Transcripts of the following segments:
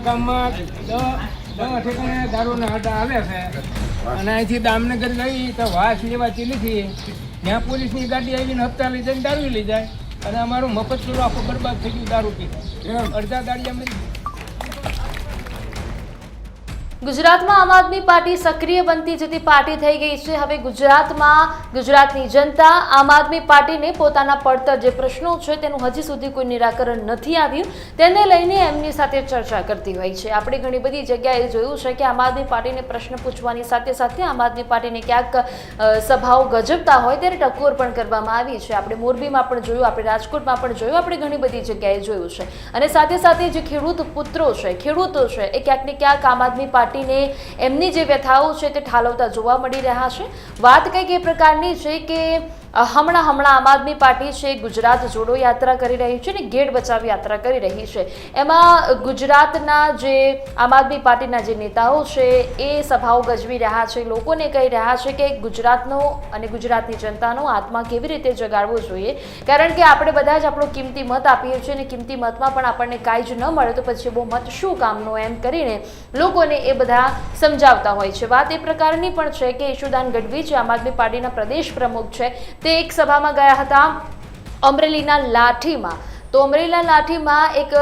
આ ગામમાં ઠેકાણે દારૂના અડ્ડા હાલે છે. અને અહીંથી દામનગર ગઈ તો વાસ લેવા ચીલીથી ત્યાં પોલીસની ગાડી આવીને હપ્તા લઈ જઈને દારૂ લઈ જાય. અને અમારું મફત ચૂરો આખો બરબાદ થઈ ગયું દારૂ પી. અડધા દાડી અમે ગુજરાતમાં આમ આદમી પાર્ટી સક્રિય બનતી જતી પાર્ટી થઈ ગઈ છે, હવે ગુજરાતમાં ગુજરાતની જનતા આમ આદમી પાર્ટીને પોતાના પડતર જે પ્રશ્નો છે તેનું હજી સુધી કોઈ નિરાકરણ નથી આવ્યું. તેને લઈને એમની સાથે ચર્ચા કરતી હોય છે. આપણે ઘણી બધી જગ્યાએ જોયું છે કે આમ આદમી પાર્ટીને પ્રશ્ન પૂછવાની સાથે સાથે આમ આદમી પાર્ટીને ક્યાંક સભાઓ ગજબતા હોય ત્યારે ટકોર પણ કરવામાં આવી છે. આપણે મોરબીમાં પણ જોયું, આપણે રાજકોટમાં પણ જોયું, આપણે ઘણી બધી જગ્યાએ જોયું છે. અને સાથે સાથે જે ખેડૂત પુત્રો છે, ખેડૂતો છે, એ ક્યાંક ને ક્યાંક આમ આદમી પાર્ટીને એમની જે વ્યથાઓ છે તે ઠાલવતા જોવા મળી રહ્યા છે. વાત કંઈક એ પ્રકારની છે કે હમણાં હમણાં આમ આદમી પાર્ટી છે, ગુજરાત જોડો યાત્રા કરી રહી છે ને ગેટ બચાવ યાત્રા કરી રહી છે. એમાં ગુજરાતના જે આમ આદમી પાર્ટીના જે નેતાઓ છે, એ સભાઓ ગજવી રહ્યા છે. લોકોને કહી રહ્યા છે કે ગુજરાતનો અને ગુજરાતની જનતાનો આત્મા કેવી રીતે જગાડવો જોઈએ. કારણ કે આપણે બધા જ આપણો કિંમતી મત આપીએ છીએ અને કિંમતી મતમાં પણ આપણને કાંઈ જ ન મળે તો પછી બહુ મત શું કામનો એમ કરીને લોકોને એ બધા સમજાવતા હોય છે. વાત એ પ્રકારની પણ છે કે ઈશુદાન ગઢવી જે આમ આદમી પાર્ટીના પ્રદેશ પ્રમુખ છે તે એક સભામાં ગયા હતા. અમરેલીના લાઠીમાં તો અમરેલીના લાઠીમાં એક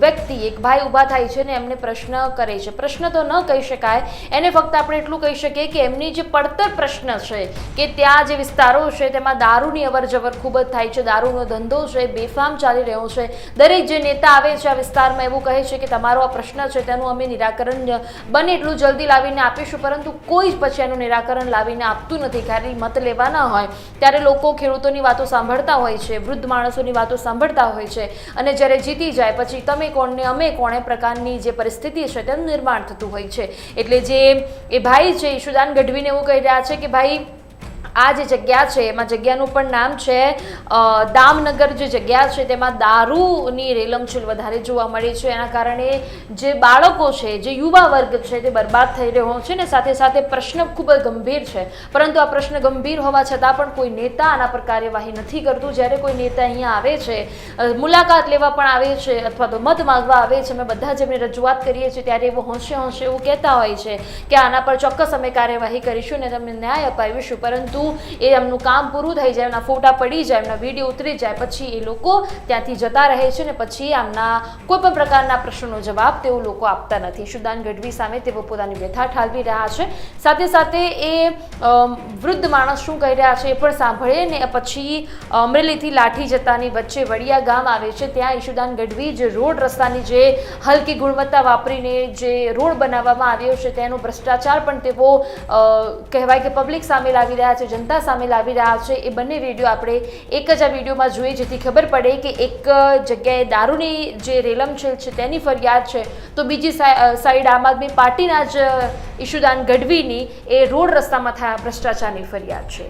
વ્યક્તિ, એક ભાઈ ઊભા થાય છે ને એમને પ્રશ્ન કરે છે. પ્રશ્ન તો ન કહી શકાય. એને ફક્ત આપણે એટલું કહી શકીએ કે એમની જે પડતર પ્રશ્ન છે કે ત્યાં જે વિસ્તારો છે તેમાં દારૂની અવર જવર ખૂબ જ થાય છે, દારૂનો ધંધો છે, બેફામ ચાલી રહ્યો છે. દરેક જે નેતા આવે છે આ વિસ્તારમાં એવું કહે છે કે તમારો આ પ્રશ્ન છે તેનું અમે નિરાકરણ બને એટલું જલ્દી લાવીને આપીશું, પરંતુ કોઈ જ પછી એનું નિરાકરણ લાવીને આપતું નથી. ખાલી મત લેવાના હોય. ત્યારે લોકો ખેડૂતોની વાતો સાંભળતા હોય છે, વૃદ્ધ માણસોની વાતો સાંભળતા હોય છે. અને જ્યારે જીતી જાય, પછી તમે કોણ ને અમે કોણે પ્રકારની જે પરિસ્થિતિ છે તેનું નિર્માણ થતું હોય છે. એટલે જે એ ભાઈ છે, ઈશુદાન ગઢવીને એવું કહી રહ્યા છે કે ભાઈ આ જે જગ્યા છે, એમાં જગ્યાનું પણ નામ છે દામનગર જે જગ્યા છે, તેમાં દારૂની રેલમછેલ વધારે જોવા મળી છે. એના કારણે જે બાળકો છે, જે યુવા વર્ગ છે, તે બરબાદ થઈ રહ્યો છે ને સાથે સાથે પ્રશ્ન ખૂબ જ ગંભીર છે. પરંતુ આ પ્રશ્ન ગંભીર હોવા છતાં પણ કોઈ નેતા આના પર કાર્યવાહી નથી કરતું. જ્યારે કોઈ નેતા અહીંયા આવે છે મુલાકાત લેવા પણ આવે છે અથવા તો મત માગવા આવે છે, અમે બધા જ એમને રજૂઆત કરીએ છીએ ત્યારે એવો હોંશે હોંશે એવું કહેતા હોય છે કે આના પર ચોક્કસ અમે કાર્યવાહી કરીશું ને તમને ન્યાય અપાવીશું. પરંતુ એ એમનું કામ પૂરું થઈ જાય, એમના ફોટા પડી જાય, એમના વીડિયો ઉતરી જાય. પછી એ લોકો ત્યાંથી જતા રહે છે ને પછી આમના કોઈ પણ પ્રકારના પ્રશ્નોનો જવાબ તેઓ લોકો આપતા નથી. સુદાન ગઢવી સામે તેઓ પોતાની વ્યથા ઠાલવી રહ્યા છે. સાથે સાથે એ વૃદ્ધ માણસ શું કહી રહ્યા છે એ પણ સાંભળે ને પછી અમરેલીથી લાઠી જતાની વચ્ચે વડિયા ગામ આવે છે. ત્યાં ઈશુદાન ગઢવી જે રોડ રસ્તાની જે હલકી ગુણવત્તા વાપરીને જે રોડ બનાવવામાં આવ્યો છે, તેનો ભ્રષ્ટાચાર પણ તેઓ કહેવાય કે પબ્લિક સામે લાવી રહ્યા છે. જનતા સામે લાવી રહ્યા છે. એ બંને વીડિયો આપણે એક જ આ વિડીયોમાં જોઈએ જેથી ખબર પડે કે એક જગ્યાએ દારૂની જે રેલમછેલ છે તેની ફરિયાદ છે. તો બીજી સાઈડ આમ આદમી પાર્ટીના જ ઈશુદાન ગઢવીની એ રોડ રસ્તામાં થયા ભ્રષ્ટાચારની ફરિયાદ છે.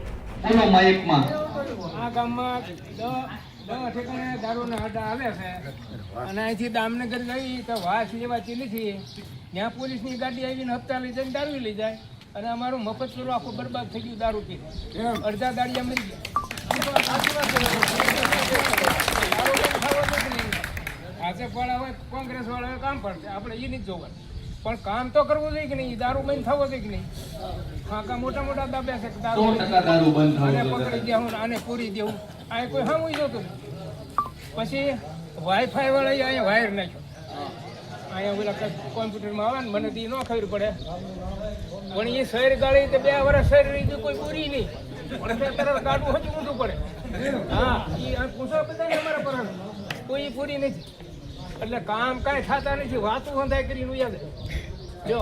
આ ગામમાં ઠેકાણે દારૂના અડ્ડા છે. અને અહીંથી દામનગર ગઈ તો વાસ લેવા ચીલીથી ત્યાં પોલીસની ગાડી આવીને હપ્તા લઈ જઈને દારૂ લઈ જાય. અને અમારું મફત ચૂરો આખો બરબાદ થઈ ગયું દારૂ પી. અડધા દાડિયા મરી ગયા. પણ. ભાજપ વાળા હોય કોંગ્રેસ વાળા હોય કામ પડશે આપણે એ નહીં જોવાનું પણ કામ તો કરવું જોઈએ કે નહીં? દારૂ બંધ થવો જોઈએ કે નહીં? કાકા મોટા મોટા દાબ્યા છે દારૂ આને પકડી હું આને પૂરી દેવું આ કોઈ સામું જોતું. પછી વાઈફાઈ વાળા અહીંયા વાયર નાખ્યો. અહીંયા પેલા કોમ્પ્યુટરમાં આવે ને, મને તો ન ખબર પડે. પણ એ શહેર ગાળી તો બે વર્ષ શહેર રહી ગયું, કોઈ પૂરી નહીં. પણ તરફ કાઢવું હજુ ઊંધું પડે. હા એ પૂછો બધા અમારા પર. કોઈ પૂરી નથી. એટલે કામ કાંઈ થતા નથી. વાતું સંધાય કરીને યાદ જો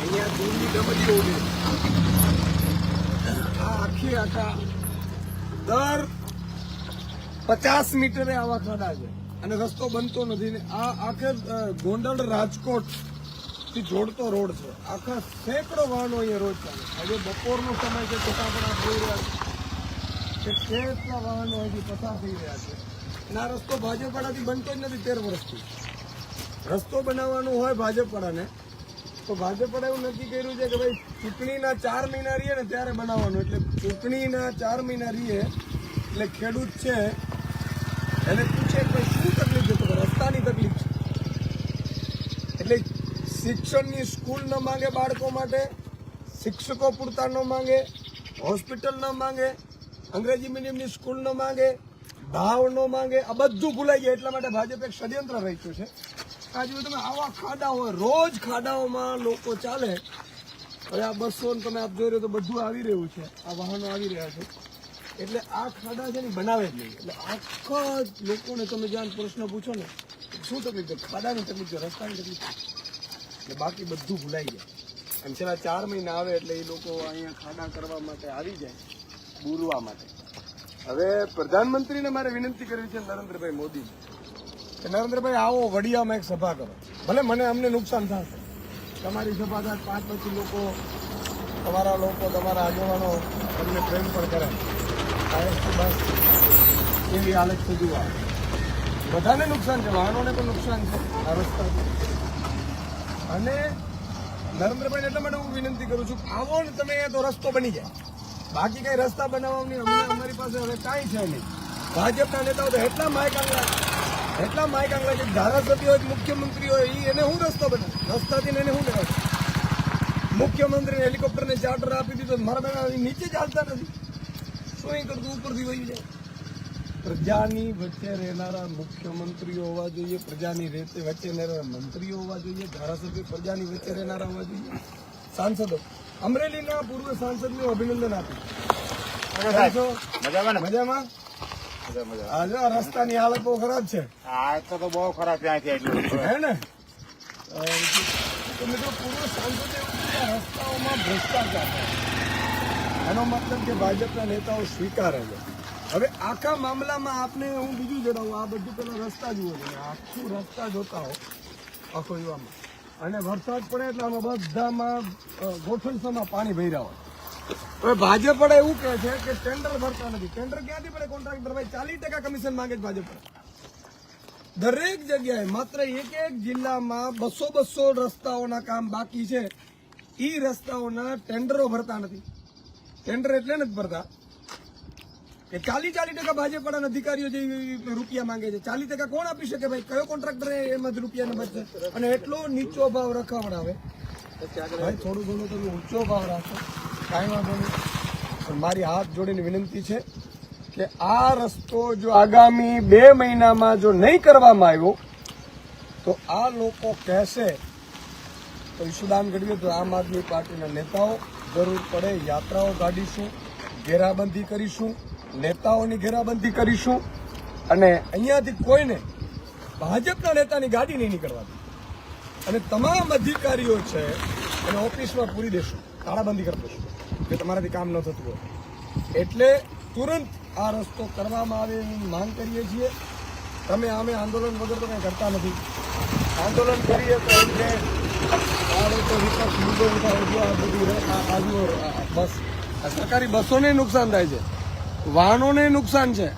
અહીંયા દૂરની ડમરીઓ ઉડે. આ આખી. દર પચાસ મીટરે આવા ખાડા છે. અને રસ્તો બનતો નથી. ને આ આખે ગોંડલ રાજકોટથી જોડતો રોડ છે. આખા સેંકડો વાહનો અહીંયા રોજ ચાલે હવે બપોરનો સમય છે છતાં પણ જોઈ રહ્યા છે કે કેટલા વાહનો અહીંથી પસાર થઈ રહ્યા છે. અને આ રસ્તો ભાજપવાળાથી બનતો જ નથી તેર વર્ષથી. રસ્તો બનાવવાનો હોય ભાજપવાળાને, તો ભાજપે એવું નક્કી કર્યું છે કે ભાઈ ચૂંટણીના ચાર મહિના રહીએ ને ત્યારે બનાવવાનું, એટલે ચૂંટણીના ચાર મહિના રહીએ, એટલે ખેડૂત છે. એને પૂછે કે શું તકલીફ છે? તો રસ્તાની તકલીફ છે. એટલે શિક્ષણની સ્કૂલ ન માંગે બાળકો માટે, શિક્ષકો પૂરતા ન માંગે, હોસ્પિટલ ન માંગે, અંગ્રેજી મીડિયમની સ્કૂલ ન માંગે, ભાવ ન માંગે, આ બધું ભૂલાઈ જાય એટલા માટે ભાજપ એક ષડયંત્ર રચ્યું છે. આજે તમે, આવા ખાડા રોજ ખાડાઓમાં લોકો ચાલે હવે આ બસો તમે આપ જોઈ રહ્યો તો બધું આવી રહ્યું છે. આ વાહનો આવી રહ્યા છે. એટલે આ ખાડા છે ને બનાવે જ નહીં. એટલે આખા લોકોને તમે જ્યાં પ્રશ્ન પૂછો ને, શું તકલીફ છે ખાડાની તકલીફ છે, રસ્તાની તકલીફ એટલે બાકી બધું ભૂલાઈ જાય. અને છેલ્લા ચાર મહિના આવે એટલે એ લોકો અહીંયા ખાડા કરવા માટે આવી જાય બૂરવા માટે. હવે પ્રધાનમંત્રીને મારે વિનંતી કરવી છે નરેન્દ્રભાઈ મોદી કે નરેન્દ્રભાઈ, આવો વડિયામાં એક સભા કરો. ભલે મને અમને નુકસાન થશે. તમારી સભા થાય પાંચ પછી લોકો, તમારા લોકો, તમારા આગેવાનો તમને પ્રેમ પણ કરે. બસ એવી હાલત સુધી આવે બધાને નુકસાન છે, વાહનોને પણ નુકસાન છે આ રસ્તા અને નરેન્દ્રભાઈ એટલા માટે હું વિનંતી કરું છું, આવો ને તમે તો રસ્તો બની જાય. બાકી કઈ રસ્તા બનાવવાની અમને અમારી પાસે હવે કાંઈ છે નહીં. ભાજપના નેતાઓ તો એટલા માયકાંગલા એટલા માઇક આંગળા છે ધારાસભ્ય હોય મુખ્યમંત્રી હોય એને શું રસ્તો બનાવે રસ્તાથી એને શું લેવા મુખ્યમંત્રીને હેલિકોપ્ટરને ચાર્ટર આપી દીધો મારા બેના નીચે જ હાલતા નથી. શું એ કરતું? ઉપરથી વહી જાય. પ્રજાની વચ્ચે રહેનારા મુખ્યમંત્રીઓ હોવા જોઈએ પ્રજાની રેતે વચ્ચે રહેનારા મંત્રીઓ હોવા જોઈએ ધારાસભ્ય પ્રજાની વચ્ચે રહેનારા હોવા જોઈએ. સાંસદો અમરેલીના પૂર્વ સાંસદને અભિનંદન આપ્યું મજામાં મજામાં? આજે રસ્તાની હાલત બહુ ખરાબ છે. આ તો બહુ ખરાબ ત્યાંથી એટલું. હે ને? તો મિત્રો પૂર્વ સાંસદે રસ્તાઓમાં ભ્રષ્ટાચાર એનો મતલબ કે ભાજપના નેતાઓ સ્વીકારે છે. હવે આખા મામલામાં આપને હું બીજું જણાવું આ બધું પેલા રસ્તા જુઓ છો આખું રસ્તા જોતા હો આખો યુવામાં અને વરસાદ પડે એટલે આમાં બધામાં અ, ગોઠણસામાં પાણી ભર્યા હોય. હવે ભાજપ પણ એવું કહે છે કે ટેન્ડર ભરતા નથી. ટેન્ડર ક્યાંથી પડે? કોન્ટ્રાક્ટર ભાઈ ચાલીસ ટકા કમિશન માંગે છે ભાજપ દરેક જગ્યાએ માત્ર એક એક જિલ્લામાં બસો બસો રસ્તાઓના કામ બાકી છે. એ રસ્તાઓના ટેન્ડરો ભરતા નથી. ટેન્ડર એટલે નથી ભરતા. કે ચાલી ચાલીસ ટકા ભાજપના અધિકારીઓ જે રૂપિયા માંગે છે. ચાલીસ ટકા કોણ આપી શકે ભાઈ? કયો કોન્ટ્રાક્ટર એમાં રૂપિયાને બચશે અને એટલો નીચો ભાવ રખાવડાવે. ભાઈ થોડું ઘણું તમે ઊંચો ભાવ રાખો. કાંઈ વાંધો નહીં. પણ મારી હાથ જોડીને વિનંતી છે કે આ રસ્તો જો આગામી બે મહિનામાં જો નહીં કરવામાં આવ્યો, તો આ લોકો કહેશે તો ઈશુદાન ગઢવી તો આમ આદમી પાર્ટીના નેતાઓ જરૂર પડે યાત્રાઓ કાઢીશું, ઘેરાબંધી કરીશું, નેતાઓની ઘેરાબંધી કરીશું અને અહીંયાથી કોઈને ભાજપના નેતાની ગાડી નહીં નીકળવાની અને તમામ અધિકારીઓ છે એને ઓફિસમાં પૂરી દેશું, તાળાબંધી કરી દેશું. કે તમારાથી કામ ન થતું હોય. એટલે તુરંત આ રસ્તો કરવામાં આવે એની માંગ કરીએ છીએ. તમે અમે આંદોલન વગર તો કંઈ કરતા નથી. આંદોલન કરીએ તો એમ કે આ સરકારી બસોને નુકસાન થાય છે. વાહનોને નુકસાન છે.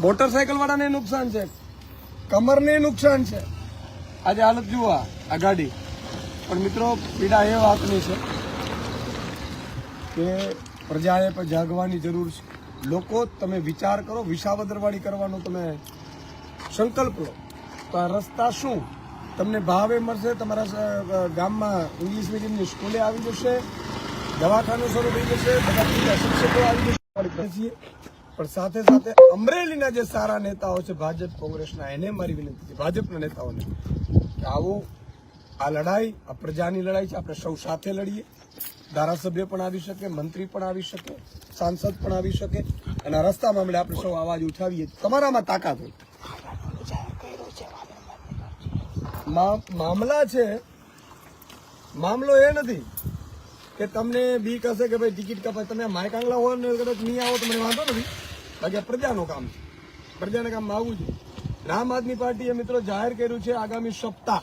મોટરસાયકલ વાળાને નુકસાન છે. કમરને નુકસાન છે. આજે હાલત જુઓ આ ગાડી. પણ મિત્રો, પીડા એ વાતની છે. કે પ્રજાએ પણ જાગવાની જરૂર છે. લોકો, તમે વિચાર કરો, વિસાવદરવાળી કરવાનો તમે સંકલ્પ લો. તો આ રસ્તા શું? તમને ભાવે મળશે, તમારા ગામમાં ઇંગ્લિશ મીડિયમની સ્કૂલે આવી જશે, દવાખાનું શરૂ થઈ જશે, બધા બીજા શિક્ષકો આવી જશે પણ સાથે સાથે અમરેલીના જે સારા નેતાઓ છે, ભાજપ કોંગ્રેસના, એને મારી વિનંતી છે, ભાજપના નેતાઓને, કે આવો આ લડાઈ, આ પ્રજાની લડાઈ છે. આપણે સૌ સાથે લડીએ. ધારાસભ્ય પણ આવી શકે, મંત્રી પણ આવી શકે, સાંસદ પણ આવી શકે. અને આ રસ્તા મામલે આપણે સૌ અવાજ ઉઠાવીએ. તમારામાં તાકાત હોય. મામલા છે. મામલો એ નથી કે તમને બીક હશે કે ભાઈ ટિકિટ કપાય. તમે માયકાંગલા હોય ને કદાચ નહીં આવો તો મને વાંધો નથી. બાકી આ પ્રજાનું કામ છે. પ્રજાને કામમાં આવવું છે. આમ આદમી પાર્ટીએ મિત્રો જાહેર કર્યું છે આગામી સપ્તાહ.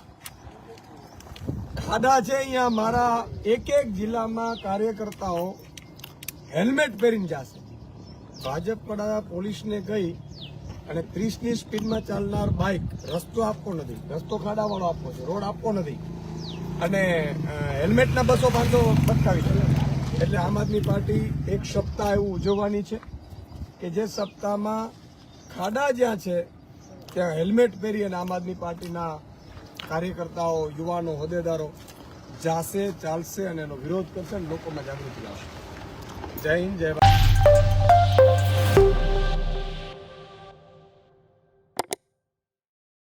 ખાડા છે અહીંયા મારા એક એક જિલ્લામાં કાર્યકર્તાઓ હેલ્મેટ પહેરીને જશે. ભાજપ વડા પોલીસને ગઈ અને ત્રીસની સ્પીડમાં ચાલનાર બાઇક રસ્તો આપવો નથી. રસ્તો ખાડાવાળો આપવો છે, રોડ આપવો નથી. અને હેલ્મેટના બસો પાંચસો પટકાવી છે. એટલે આમ આદમી પાર્ટી એક સપ્તાહ એવું ઉજવવાની છે કે જે સપ્તાહમાં ખાડા જ્યાં છે, ત્યાં હેલ્મેટ પહેરી અને આમ આદમી પાર્ટીના કાર્યકર્તાઓ, યુવાનો, હોદ્દેદારો જાશે, ચાલશે અને એનો વિરોધ કરશે અને લોકોમાં જાગૃતિ લાવશે. જય હિન્દ, જય